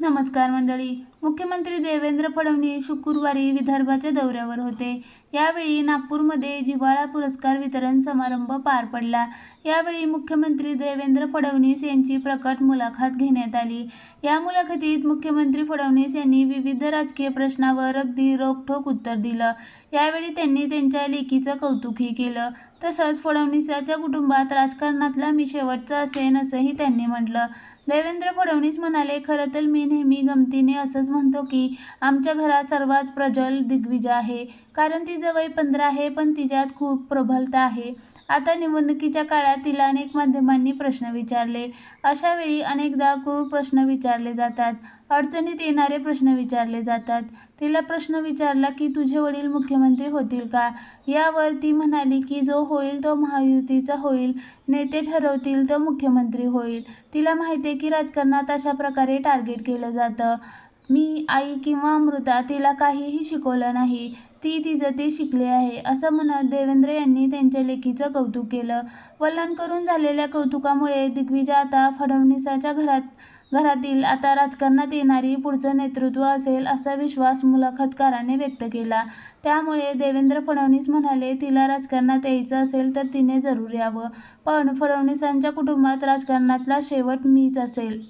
नमस्कार मंडळी. मुख्यमंत्री देवेंद्र फडणवीस शुक्रवारी विदर्भाच्या दौऱ्यावर होते. यावेळी नागपूरमध्ये जिव्हाळा पुरस्कार वितरण समारंभ पार पडला. यावेळी मुख्यमंत्री देवेंद्र फडणवीस यांची प्रकट मुलाखत घेण्यात आली. या मुलाखतीत मुख्यमंत्री फडणवीस यांनी विविध राजकीय प्रश्नावर अगदी रोखठोक उत्तर दिलं. यावेळी त्यांनी त्यांच्या लेकीचं कौतुकही केलं. तसंच फडणवीसाच्या कुटुंबात राजकारणातला मी शेवटचा असेन असंही त्यांनी म्हटलं. देवेंद्र फडणवीस म्हणाले खरं तर मी नेहमी गमतीने असंच म्हणतो की आमच्या घरात सर्वात प्रज्वल दिग्विजय आहे. कारण तिचं वय पंधरा आहे पण तिच्यात खूप प्रबलता आहे. आता निवडणुकीच्या काळात तिला अनेक माध्यमांनी प्रश्न विचारले. अशा वेळी अनेकदा क्रूर प्रश्न विचारले जातात. अडचणीत येणारे प्रश्न विचारले जातात. तिला प्रश्न विचारला की तुझे वडील मुख्यमंत्री होतील का? यावर ती म्हणाली की जो होईल तो महायुतीचा होईल. नेते ठरवतील तो मुख्यमंत्री होईल. तिला माहिती आहे की राजकारणात अशा प्रकारे टार्गेट केलं जातं. मी आई किंवा अमृता तिला काहीही शिकवलं नाही. ती तिचं ती शिकली आहे असं म्हणत देवेंद्र यांनी त्यांच्या लेखीचं कौतुक केलं. वल्लांकडून झालेल्या कौतुकामुळे दिग्विजय आता फडणवीसाच्या घरात घरातील आता राजकारणात येणारी पुढचं नेतृत्व असेल असा विश्वास मुलाखतकाराने व्यक्त केला. त्यामुळे देवेंद्र फडणवीस म्हणाले तिला राजकारणात यायचं असेल तर तिने जरूर यावं. पण फडणवीसांच्या कुटुंबात राजकारणातला शेवट मीच असेल.